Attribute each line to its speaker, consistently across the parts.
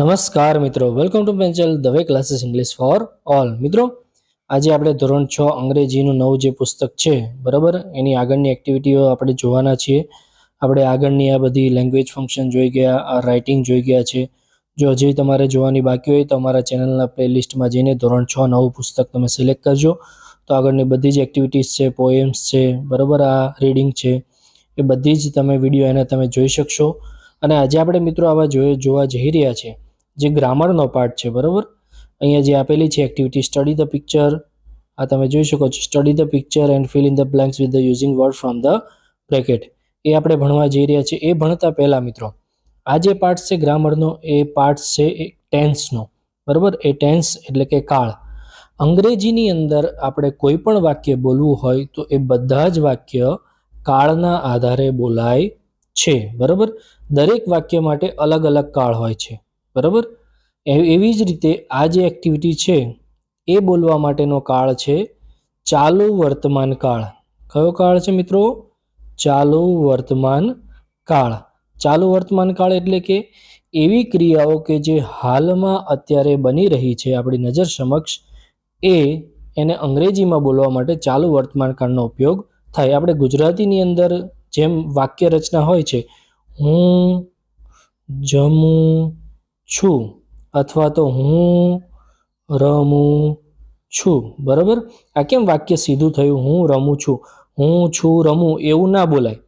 Speaker 1: નમસ્કાર મિત્રો. Welcome to Panchal Dave classes English for all મિત્રો, આજે આપણે ધોરણ છ અંગ્રેજીનું નવું જે પુસ્તક છે, બરાબર? એની આગળની એક્ટિવિટીઓ આપણે જોવાના છીએ. આપણે આગળની આ બધી લેંગ્વેજ ફંક્શન જોઈ ગયા, આ રાઇટિંગ જોઈ ગયા છે. જો હજી તમારે જોવાની બાકી હોય તો અમારા ચેનલના પ્લેલિસ્ટમાં જઈને ધોરણ છ નવું પુસ્તક તમે સિલેક્ટ કરજો. તો આગળની બધી જ એક્ટિવિટીઝ છે પોએમ્સ છે, બરાબર? આ રીડિંગ છે. એ બધી જ તમે વીડિયો એને તમે જોઈ શકશો. અને આજે આપણે મિત્રો આવા જોવા જઈ રહ્યા છે. જે ગ્રામરનો પાર્ટ છે, બરાબર? અહીંયા જે આપેલી છે એક્ટિવિટી સ્ટડી ધ પિક્ચર આ તમે જોઈ શકો છો. Study the picture and fill in the blanks with the using word from the bracket એ આપણે ભણવા જઈ રહ્યા છીએ એ ભણતા પહેલાં મિત્રો, આ જે પાર્ટ છે ગ્રામરનો, એ પાર્ટ છે એ ટેન્સનો, બરાબર? એ ટેન્સ એટલે કે કાળ. અંગ્રેજીની અંદર આપણે કોઈ પણ વાક્ય બોલવું હોય તો એ બધા જ વાક્ય કાળના આધારે બોલાય છે, બરાબર? દરેક વાક્ય માટે અલગ અલગ કાળ હોય છે, બરાબર? એવી જ રીતે આ જે એક્ટિવિટી છે, એ બોલવા માટેનો કાળ છે, ચાલુ વર્તમાન કાળ. કયો કાળ છે મિત્રો? ચાલુ વર્તમાન કાળ. ચાલુ વર્તમાન કાળ એટલે કે એવી ક્રિયાઓ કે જે હાલમાં અત્યારે બની રહી છે, આપણી નજર સમક્ષ, એ એને અંગ્રેજીમાં બોલવા માટે ચાલુ વર્તમાન કાળનો ઉપયોગ થાય. આપણે ગુજરાતીની અંદર જેમ વાક્ય રચના હોય છે, હું જમું છું અથવા તો હું રમું છું. બરાબર? આ કેમ વાક્ય સીધું થયું? હું રમું છું. હું છું રમું એવું ના બોલાય.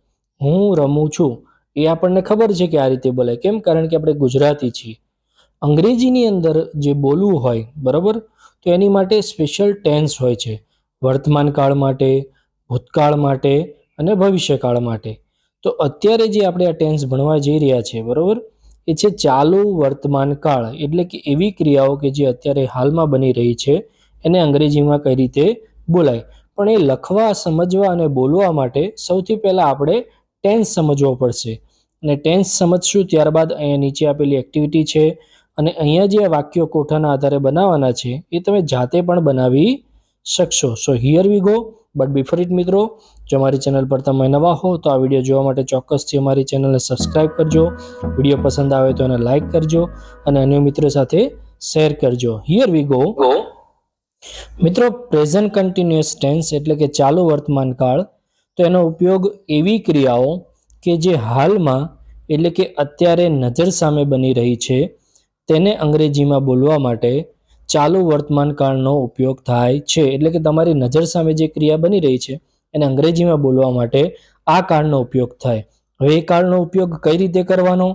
Speaker 1: હું રમું છું. એ આપણને ખબર છે કે આ રીતે બોલાય. કેમ? કારણ કે આપણે ગુજરાતી છીએ. અંગ્રેજીની અંદર જે બોલવું હોય, બરાબર? તો એની માટે સ્પેશિયલ ટેન્સ હોય છે. વર્તમાન કાળ માટે, ભૂતકાળ માટે અને ભવિષ્યકાળ માટે. તો અત્યારે જે આપણે આ ટેન્સ ભણવા જઈ રહ્યા છીએ બરાબર? એ છે ચાલુ વર્તમાન કાળ. એટલે કે એવી ક્રિયાઓ કે જે અત્યારે હાલમાં બની રહી છે, એને અંગ્રેજીમાં કઈ રીતે બોલાય? પણ એ લખવા, સમજવા અને બોલવા માટે સૌથી પહેલાં આપણે ટેન્સ સમજવો પડશે. અને ટેન્સ સમજશું ત્યારબાદ અહીંયા નીચે આપેલી એક્ટિવિટી છે અને અહીંયા જે વાક્યો કોઠાના આધારે બનાવવાના છે, એ તમે જાતે પણ બનાવી શકશો. So here we go but before it મિત્રો જો અમારી ચેનલ પર તમે નવા હો તો આ વીડિયો જોવા માટે ચોક્કસથી અમારી ચેનલને સબસ્ક્રાઈબ કરજો. વીડિયો પસંદ આવે તો એને લાઇક કરજો અને અન્ય મિત્રો સાથે શેર કરજો. હિયર વી ગો મિત્રો પ્રેઝન્ટ કન્ટિન્યુઅસ ટેન્સ એટલે કે ચાલુ વર્તમાન કાળ તો એનો ઉપયોગ એવી ક્રિયાઓ કે જે હાલમાં એટલે કે અત્યારે નજર સામે બની રહી છે તેને અંગ્રેજીમાં બોલવા માટે ચાલુ વર્તમાન કાળનો ઉપયોગ થાય છે. એટલે કે તમારી નજર સામે જે ક્રિયા બની રહી છે, એને અંગ્રેજીમાં બોલવા માટે આ કાળનો ઉપયોગ થાય. હવે એ કાળનો ઉપયોગ કઈ રીતે કરવાનો?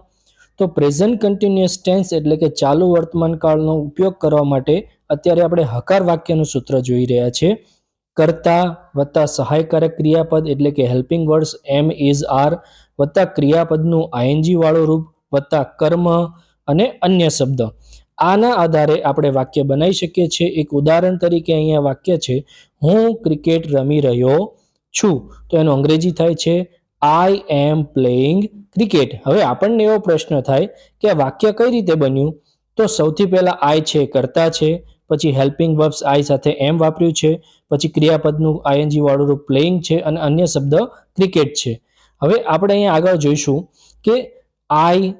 Speaker 1: તો પ્રેઝન્ટ કન્ટિન્યુઅસ ટેન્સ એટલે કે ચાલુ વર્તમાન કાળનો ઉપયોગ કરવા માટે અત્યારે આપણે હકાર વાક્યનું સૂત્ર જોઈ રહ્યા છે. કરતા વત્તા સહાયકારક ક્રિયાપદ એટલે કે helping words am is are વત્તા ક્રિયાપદનું આઈએનજી વાળું રૂપ, વત્તા કર્મ અને અન્ય શબ્દ. આના આધારે આપણે વાક્ય બનાવી શકીએ છીએ. એક ઉદાહરણ તરીકે અહીંયા વાક્ય છે, હું ક્રિકેટ રમી રહ્યો છું. તો એનું અંગ્રેજી થાય છે આઈ એમ પ્લેઇંગ ક્રિકેટ હવે આપણને એવો પ્રશ્ન થાય કે આ વાક્ય કઈ રીતે બન્યું? તો સૌથી પહેલા આઈ છે, કરતા છે, પછી હેલ્પિંગ વર્બ્સ આઈ સાથે એમ વાપર્યું છે, પછી ક્રિયાપદનું આઈએનજી વાળું રૂપ પ્લેઇંગ છે, અને અન્ય શબ્દ ક્રિકેટ છે. હવે આપણે અહીંયા આગળ જોઈશું કે આઈ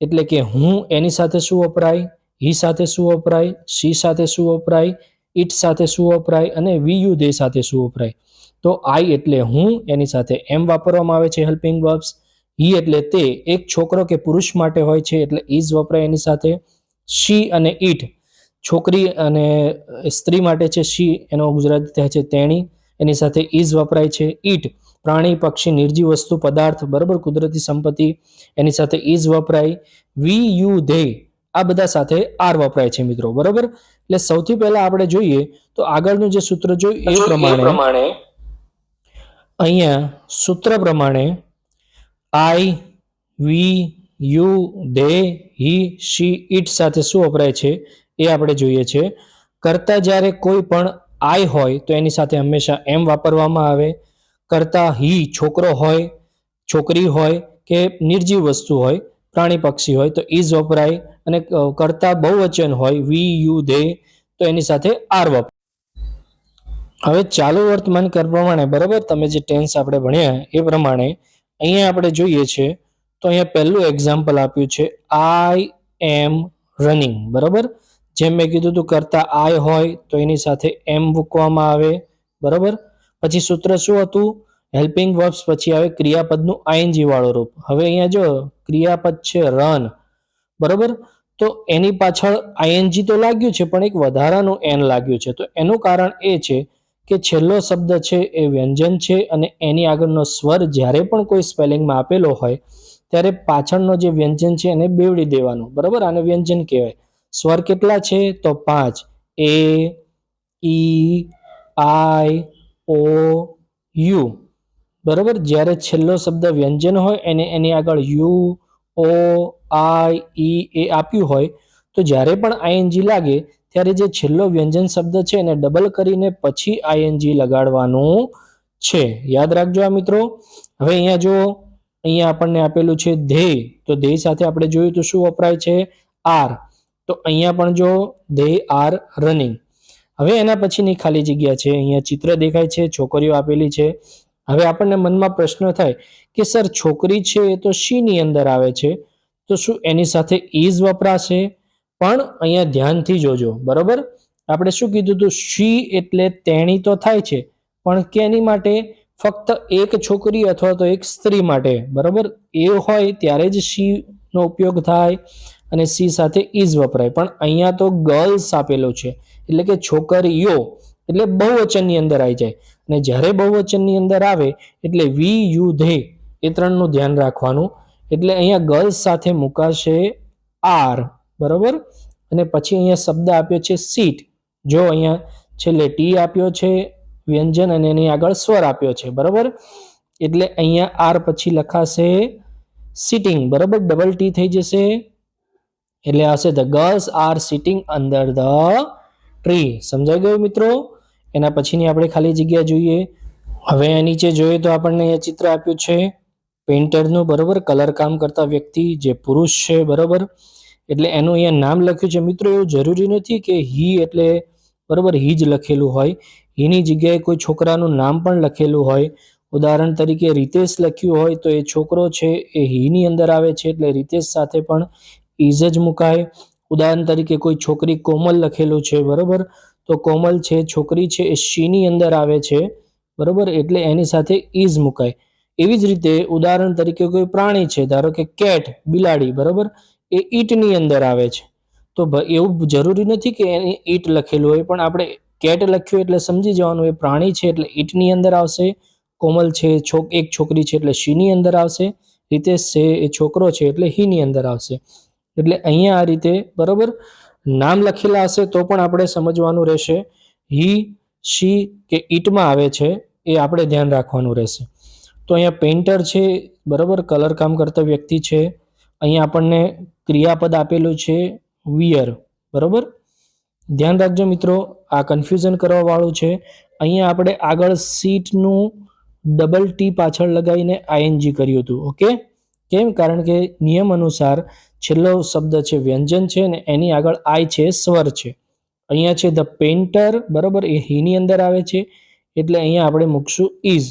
Speaker 1: એટલે કે હું એની સાથે શું વપરાય? હી સાથે શું વપરાય? સી સાથે શું વપરાય? ઇટ સાથે શું વપરાય? અને વી, યુ, દે સાથે શું વપરાય? તો આઈ એટલે હું, એની સાથે એમ વાપરવામાં આવે છે હેલ્પિંગ વર્બ્સ. હી એટલે તે એક છોકરો કે પુરુષ માટે હોય છે એટલે ઇઝ વપરાય એની સાથે. શી અને ઇટ છોકરી અને સ્ત્રી માટે છે શી, એનો ગુજરાતી થાય છે તેણી. એની સાથે ઇઝ વપરાય છે ઇટ પ્રાણી, પક્ષી, નિર્જીવ વસ્તુ, પદાર્થ, બરાબર કુદરતી સંપત્તિ. એની સાથે ઇઝ વપરાય. વી, યુ ધે આ બધા સાથે આર વપરાય છે મિત્રો બરાબર? એટલે સૌથી પહેલા આપણે જોઈએ તો આગળનું જે સૂત્ર જોયું એ પ્રમાણે અહીંયા સૂત્ર પ્રમાણે આઈ વી you they he she it સાથે શું વપરાય છે એ આપણે જોઈએ છે. કરતા જ્યારે કોઈ પણ આઈ હોય તો એની સાથે હંમેશા એમ વાપરવામાં આવે. કરતા હી છોકરો હોય છોકરી હોય કે નિર્જીવ વસ્તુ હોય પ્રાણી પક્ષી હોય તો ઇઝ વપરાય. અને કરતા બહુવચન હોય, વી, યુ, ધે, તો એની સાથે આર વપ હવે ચાલુ વર્તમાન કર પ્રમાણે, બરાબર? તમે જે ટેન્સ આપણે ભણ્યા, એ પ્રમાણે અહીંયા આપણે જોઈએ છે, તો અહીંયા પહેલું એક્ઝામ્પલ આપ્યું છે આઈ એમ રનિંગ બરાબર? જેમ મેં કીધું હતું, કરતા આય હોય, તો એની સાથે એમ મૂકવામાં આવે, બરાબર? પછી સૂત્ર શું હતું? હેલ્પિંગ વર્બ્સ પછી આવે ક્રિયાપદનું આઈએનજી વાળું રૂપ. હવે અહીંયા જો, ક્રિયાપદ છે રન બરોબર? તો એની પાછળ આઈએનજી તો લાગ્યું છે, પણ એક વધારાનું એન લાગ્યું છે. તો એનું કારણ એ છે કે છેલ્લો શબ્દ છે એ વ્યંજન છે અને એની આગળનો સ્વર જ્યારે પણ કોઈ સ્પેલિંગમાં આપેલો હોય, ત્યારે પાછળનો જે વ્યંજન છે એને બેવડી દેવાનું. બરાબર? આને વ્યંજન કહેવાય. સ્વર કેટલા છે? તો પાંચ. A, E, I, O, U. બરાબર? જ્યારે છેલ્લો શબ્દ વ્યંજન હોય, એને એની આગળ યુ ઓ આઈ ઈ એ આપ્યું હોય, તો જ્યારે પણ આઈએનજી લાગે, ત્યારે જે છેલ્લો વ્યંજન શબ્દ છે એને ડબલ કરીને પછી આઈએનજી લગાડવાનું છે. યાદ રાખજો આ મિત્રો. હવે અહીંયા જો અહીંયા આપણને આપેલું છે ધ્યેય, તો ધ્યેય સાથે આપણે જોયું તો શું વપરાય છે? આર તો અહીંયા પણ જો ધ્યેય આર રનિંગ હવે એના પછીની ખાલી જગ્યા છે. અહીંયા ચિત્ર દેખાય છે, છોકરીઓ આપેલી છે. હવે આપણને મનમાં પ્રશ્ન થાય કે, સર, છોકરી છે એ તો શીની અંદર આવે છે? તો શું એની સાથે ઇઝ વપરાશે? પણ અહીંયા ધ્યાનથી જોજો, બરોબર? આપણે શું કીધું હતું શી એટલે તેણી તો થાય છે, પણ કેની માટે? ફક્ત એક છોકરી અથવા તો એક સ્ત્રી માટે, બરોબર? એ હોય ત્યારે જ શી નો ઉપયોગ થાય અને સી સાથે ઇઝ વપરાય. પણ અહીંયા તો ગર્લ્સ આપેલો છે, એટલે કે છોકરીઓ, એટલે બહુવચનની અંદર આવી જાય. અને જ્યારે બહુવચનની અંદર આવે, એટલે વી, યુ, ધે એ ત્રણનું ધ્યાન રાખવાનું. એટલે અહીંયા ગર્લ્સ સાથે મુકાશે આર, બરોબર? અને પછી અહીંયા શબ્દ આપ્યો છે સીટ. જો અહીંયા છેલ્લે ટી આપ્યો છે, વ્યંજન અને એની આગળ સ્વર આપ્યો છે, બરોબર? એટલે અહીંયા આર પછી લખાશે સિટિંગ, બરોબર? ડબલ ટી થઈ જશે. એટલે હશે the girls are sitting under the tree. સમજાઈ ગયું મિત્રો? એના પછીની આપણે ખાલી જગ્યા જોઈએ. હવે આ નીચે જોઈએ તો આપણને અહીંયા ચિત્ર આપ્યું છે. પેઇન્ટરનું બરાબર કલર કામ કરતા વ્યક્તિ જે પુરુષ છે, બરાબર? એટલે એનું અહીંયા નામ લખ્યું છે. મિત્રો, એવું જરૂરી નથી કે હી એટલે બરાબર હી જ લખેલું હોય. હીની જગ્યાએ કોઈ છોકરાનું નામ પણ લખેલું હોય. ઉદાહરણ તરીકે રીતેશ લખ્યું હોય તો એ છોકરો છે એ હીની અંદર આવે છે એટલે રીતેશ સાથે પણ ઇઝ જ મુકાય. ઉદાહરણ તરીકે કોઈ છોકરી કોમલ લખેલું છે, બરોબર? તો કોમલ છે, છોકરી છે, એ શીની અંદર આવે છે, બરોબર? એટલે એની સાથે ઇઝ મુકાય. એવી જ રીતે ઉદાહરણ તરીકે કોઈ પ્રાણી છે, ધારો કે કેટ, બિલાડી, બરોબર? એ ઈટની અંદર આવે છે. તો એવું જરૂરી નથી કે એની ઈટ લખેલું હોય, પણ આપણે કેટ લખ્યું એટલે સમજી જવાનું, એ પ્રાણી છે એટલે ઈટની અંદર આવશે, કોમલ છે છોક એક છોકરી છે એટલે શીની અંદર આવશે, રીતેશ છે, એ છોકરો છે એટલે હીની અંદર આવશે. એટલે અહીંયા આ રીતે, બરોબર? નામ લખેલા હશે તો પણ આપણે સમજવાનું રહેશે. હી, શી કે ઈટમાં આવે છે એ આપણે ધ્યાન રાખવાનું રહેશે. તો અહીંયા પેઇન્ટર છે, બરાબર, કલર કામ કરતા વ્યક્તિ છે. અહીંયા આપણને ક્રિયાપદ આપેલું છે વિયર બરાબર? ધ્યાન રાખજો મિત્રો, આ કન્ફ્યુઝન કરવાવાળું છે. અહીંયા આપણે આગળ સીટનું ડબલ ટી પાછળ લગાવીને આઈએનજી કર્યું હતું ઓકે કેમ? કારણ કે નિયમ અનુસાર છેલ્લો શબ્દ છે, વ્યંજન છે ને એની આગળ આઈ છે, સ્વર છે. અહીંયા છે ધ પેઇન્ટર બરોબર, એ હીની અંદર આવે છે. એટલે અહીંયા આપણે મૂકશું ઇઝ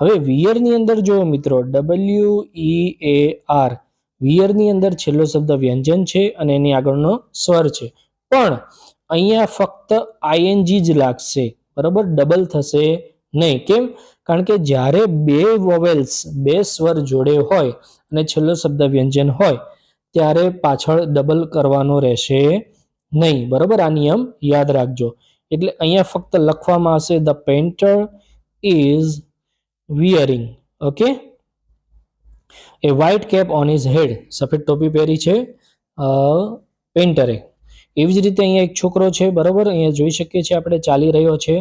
Speaker 1: હવે વિયરની અંદર જુઓ મિત્રો ડબલ્યુ ઈ એ આર વિયરની અંદર છેલ્લો શબ્દ વ્યંજન છે અને એની આગળનો સ્વર છે. પણ અહીંયા ફક્ત આઈએનજી જ લાગશે, બરાબર? ડબલ થશે નહીં. કેમ? કારણ કે જ્યારે બે વોવેલ્સ બે સ્વર જોડે હોય અને છેલ્લો શબ્દ વ્યંજન હોય ત્યારે પાછળ ડબલ કરવાનો રહેશે નહીં. બરાબર? આ નિયમ યાદ રાખજો. એટલે અહીંયા ફક્ત લખવામાં આવશે the painter is wearing okay a white cap on his head સફેદ ટોપી પહેરી છે પેન્ટરે એવી જ રીતે અહીંયા એક છોકરો છે, બરાબર? અહીંયા જોઈ શકીએ છીએ આપણે, ચાલી રહ્યો છે.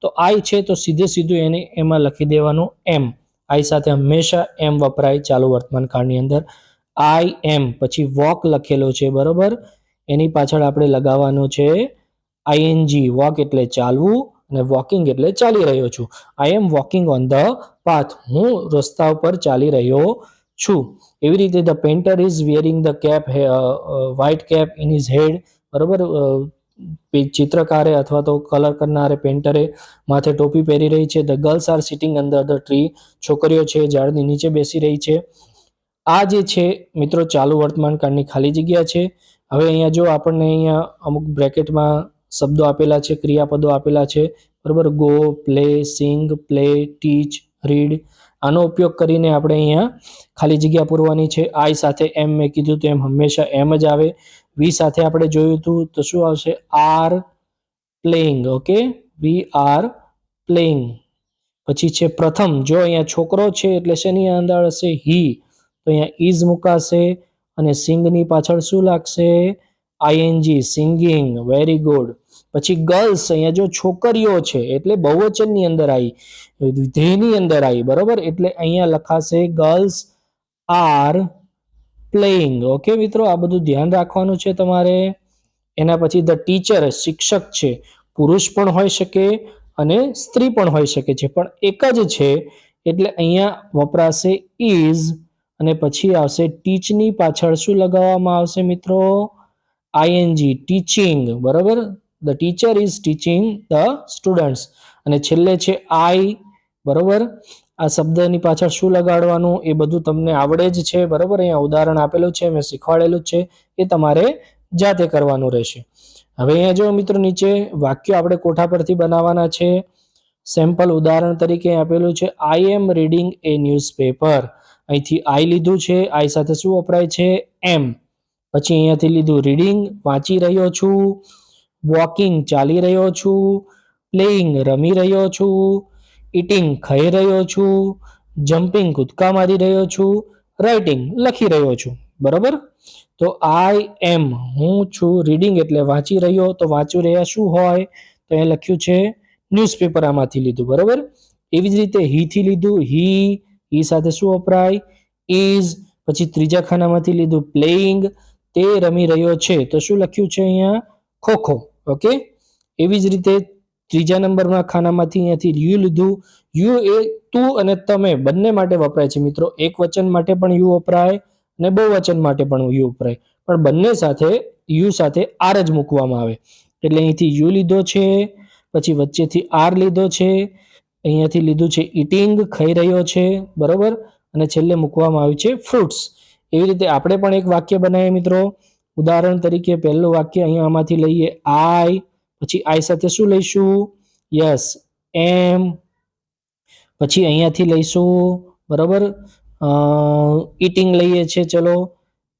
Speaker 1: તો આઈ છે, તો સીધે સીધું એને એમાં લખી દેવાનું એમ આઈ સાથે હંમેશા એમ વપરાય ચાલુ વર્તમાન કાળની અંદર. આઈ એમ પછી વોક લખેલો છે, બરોબર? એની પાછળ આપણે લગાવવાનું છે આઈએનજી વોક એટલે ચાલવું અને વોકિંગ એટલે ચાલી રહ્યો છું. I am walking on the path હું રસ્તા ઉપર ચાલી રહ્યો છું. એવી રીતે the painter is wearing the cap white cap in is head બરોબર? ચિત્રકારે અથવા તો કલર કરનારે પેન્ટરે માથે ટોપી પહેરી રહી છે. The girls are sitting under the tree છોકરીઓ છે, ઝાડની નીચે બેસી રહી છે. આ જે છે, મિત્રો, ચાલુ વર્તમાન કાળની ખાલી જગ્યા છે. હવે અહીંયા જો આપણને અહીંયા અમુક બ્રેકેટમાં શબ્દો આપેલા છે, ક્રિયાપદો આપેલા છે, બરાબર? Go, play, sing, play, teach, read. આનો ઉપયોગ કરીને આપણે અહીંયા ખાલી જગ્યા પૂરવાની છે. આઈ સાથે એમ મેં કીધું તો એમ હંમેશા એમ જ આવે. વી સાથે આપણે જોયું હતું તો શું આવશે? Are playing, okay? We are playing. પછી છે પ્રથમ, જો અહીંયા છોકરો છે એટલે શેની અંદર હશે? હી. તો અહીંયા ઇઝ મુકાશે અને સિંગની પાછળ શું લાગશે? આઈએનજી સિંગિંગ વેરી ગુડ પછી ગર્લ્સ અહીંયા જો છોકરીઓ છે, એટલે બહુવચનની અંદર આવી વિધેયની અંદર આવી બરોબર? એટલે અહીંયા લખાશે ગર્લ્સ આર પ્લેઇંગ ઓકે મિત્રો, આ બધું ધ્યાન રાખવાનું છે તમારે. એના પછી ધ ટીચર શિક્ષક છે. પુરુષ પણ હોઈ શકે અને સ્ત્રી પણ હોઈ શકે છે. પણ એક જ છે, એટલે અહીંયા વપરાશે ઇઝ અને પછી આવશે ટીચની પાછળ શું લગાવવામાં આવશે મિત્રો? આઈએનજી ટીચિંગ બરાબર? The teacher is teaching the students અને છેલ્લે છે આઈ બરાબર? આ શબ્દની પાછળ શું લગાડવાનું એ બધું તમને આવડે જ છે, બરાબર? અહીંયા ઉદાહરણ આપેલું છે, મેં શીખવાડેલું છે, એ તમારે જાતે કરવાનું રહેશે. હવે અહીંયા જો મિત્રો નીચે વાક્યો આપણે કોઠા પરથી બનાવવાના છે સેમ્પલ ઉદાહરણ તરીકે આપેલું છે આઈ એમ રીડિંગ એ ન્યૂઝપેપર અહીંથી આઈ લીધું છે. આઈ સાથે શું વપરાય છે? એમ પછી અહીંયાથી લીધું રીડિંગ વાંચી રહ્યો છું. વોકિંગ ચાલી રહ્યો છું. પ્લેઇંગ રમી રહ્યો છું. ઇટિંગ ખાઈ રહ્યો છું. જમ્પિંગ કૂદકા મારી રહ્યો છું. રાઇટિંગ લખી રહ્યો છું. બરોબર? તો આઈ એમ હું છું. રીડિંગ એટલે વાંચી રહ્યો. તો વાંચી રહ્યા શું હોય? તો એ લખ્યું છે. ન્યૂઝપેપર આમાંથી લીધું. બરોબર? એવી જ રીતે હી લીધું. હી હી સાથે શું વપરાય? ઇઝ પછી ત્રીજા ખાનામાંથી લીધું પ્લેઇંગ તે રમી રહ્યો છે. તો શું લખ્યું છે અહીંયા? ખોખો. ઓકે? એવી જ રીતે ત્રીજા નંબરના ખાનામાંથી અહીંયાથી યુ લીધું. યુ એ તું અને તમે બંને માટે વપરાય છે મિત્રો. એક વચન માટે પણ યુ વપરાય અને બહુવચન માટે પણ યુ વપરાય. પણ બંને સાથે યુ સાથે આર જ મૂકવામાં આવે. એટલે અહીંથી યુ લીધો છે, પછી વચ્ચેથી આર લીધો છે અહીંયાથી લીધું છે ઇટિંગ ખાઈ રહ્યો છે, બરાબર? અને છેલ્લે મૂકવામાં આવ્યું છે ફ્રૂટ્સ એવી રીતે આપણે પણ એક વાક્ય બનાવીએ મિત્રો. ઉદાહરણ તરીકે પહેલું વાક્ય અહીંયા આમાંથી લઈએ. આઈ પછી આઈ સાથે શું લઈશું? યસ એમ પછી અહીંયાથી લઈશું, બરાબર? ઇટિંગ લઈએ છીએ ચલો.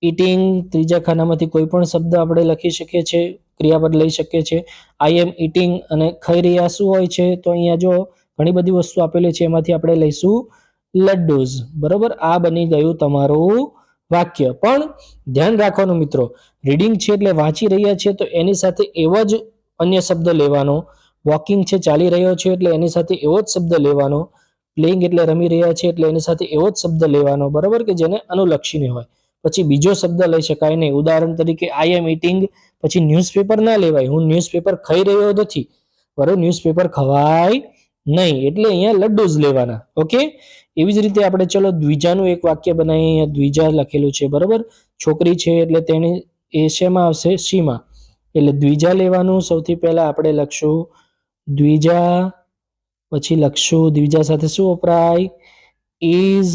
Speaker 1: ઇટિંગ ત્રીજા ખાનામાંથી કોઈ પણ શબ્દ આપણે લખી શકીએ છીએ, ક્રિયાપદ લઈ શકીએ છીએ. આઈ એમ ઇટિંગ અને ખાઈ રહ્યા શું હોય છે? તો અહીંયા જો ઘણી બધી વસ્તુ આપેલી છે, એમાંથી આપણે લઈશું લડ્ડુઝ. બરોબર? આ બની ગયું તમારું વાક્ય. પણ ધ્યાન રાખવાનું મિત્રો રીડિંગ છે એટલે વાંચી રહ્યા છે, તો એની સાથે એવો જ અન્ય શબ્દ લેવાનો. વોકિંગ છે, ચાલી રહ્યો છે, એટલે એની સાથે એવો જ શબ્દ લેવાનો. પ્લેઇંગ એટલે રમી રહ્યા છે, એટલે એની સાથે એવો જ શબ્દ લેવાનો. બરાબર? કે જેને અનુલક્ષીને હોય. પછી બીજો શબ્દ લઈ શકાય નહીં. ઉદાહરણ તરીકે આઈ એમ ઇટિંગ પછી ન્યૂઝપેપર ના લેવાય. હું ન્યૂઝપેપર ખાઈ રહ્યો નથી. બરાબર? ન્યૂઝપેપર ખવાય નહીં, એટલે અહીંયા લડ્ડુ જ લેવાના, ઓકે? એવી જ રીતે આપણે ચલો દ્વિજાનું એક વાક્ય બનાવીએ, અહીંયા દ્વિજા લખેલું છે, બરાબર? છોકરી છે એટલે તેણે એ શેમાં આવશે? સીમાં. એટલે દ્વિજા લેવાનું, સૌથી પહેલા આપણે લખશું દ્વિજા, પછી લખશું દ્વિજા સાથે શું વપરાય? ઇઝ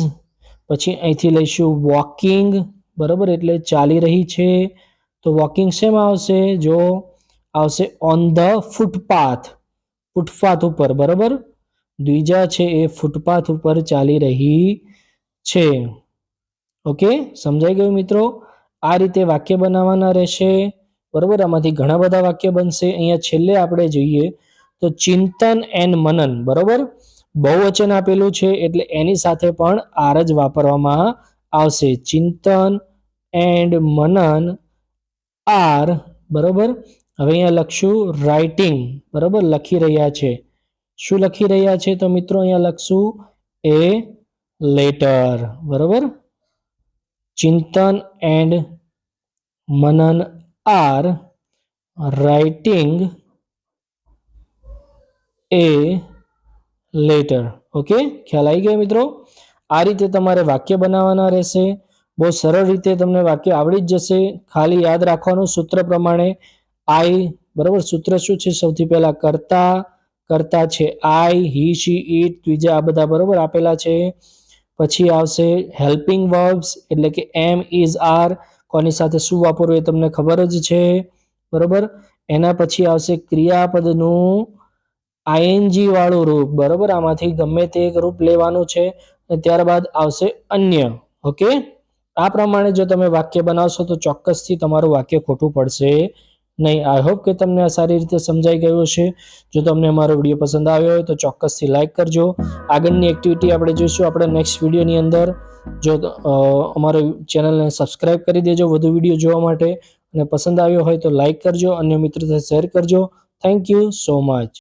Speaker 1: પછી અહીંથી લઈશું વોકિંગ બરાબર? એટલે ચાલી રહી છે, તો વોકિંગ શેમાં આવશે? જો આવશે ઓન ધ ફૂટપાથ ફૂટપાથ ઉપર, બરાબર? દ્વિજા છે એ ફૂટપાથ ઉપર ચાલી રહી છે. ઓકે? સમજાઈ ગયું મિત્રો? આ રીતે વાક્ય બનાવવાના રહેશે. બરાબર? આમાંથી ઘણા બધા વાક્ય બનશે. અહીંયા છેલ્લે આપણે જોઈએ તો ચિંતન એન્ડ મનન, બરાબર? બહુવચન આપેલું છે એટલે એની સાથે પણ આર જ વાપરવામાં આવશે. ચિંતન એન્ડ મનન આર, બરોબર? હવે અહીંયા લખશું રાઇટિંગ બરાબર? લખી રહ્યા છે. શું લખી રહ્યા છે તો મિત્રો અહીંયા લખશું એ લેટર બરાબર? Chintan and Manan are writing a letter okay ખ્યાલ આવી ગયો મિત્રો? આ રીતે તમારે વાક્ય બનાવવાના રહેશે. બહુ સરળ રીતે તમને વાક્ય આવડી જ જશે. ખાલી યાદ રાખવાનું સૂત્ર પ્રમાણે આઈ, બરાબર? સૂત્ર શું છે સૌથી પહેલા? કરતા કરતા છે આઈ, હી, શી, ઈટ, ત્રીજા આ બધા બરાબર આપેલા છે. પછી આવશે હેલ્પિંગ વર્બ્સ, એટલે કે એમ ઇઝ આર. કોની સાથે શું વાપરવું એ તમને ખબર જ છે. બરાબર? એના પછી આવશે ક્રિયાપદનું આઈએનજી વાળું રૂપ. બરાબર? આમાંથી ગમે તે એક રૂપ લેવાનું છે. અને ત્યારબાદ આવશે અન્ય. ઓકે? આ પ્રમાણે જો તમે વાક્ય બનાવશો તો ચોક્કસથી તમારું વાક્ય ખોટું પડશે. નહીં આઈ હોપ કે તમને આ સારી રીતે સમજાઈ ગયું હશે. જો તમને અમારો વીડિયો પસંદ આવ્યો હોય તો ચોક્કસથી લાઇક કરજો. આગળની એક્ટિવિટી આપણે જોઈશું આપણે નેક્સ્ટ વિડીયોની અંદર. જો અમારો ચેનલને સબસ્ક્રાઇબ કરી દેજો વધુ વીડિયો જોવા માટે. અને પસંદ આવ્યો હોય તો લાઇક કરજો, અન્ય મિત્રો સાથે શેર કરજો. Thank you so much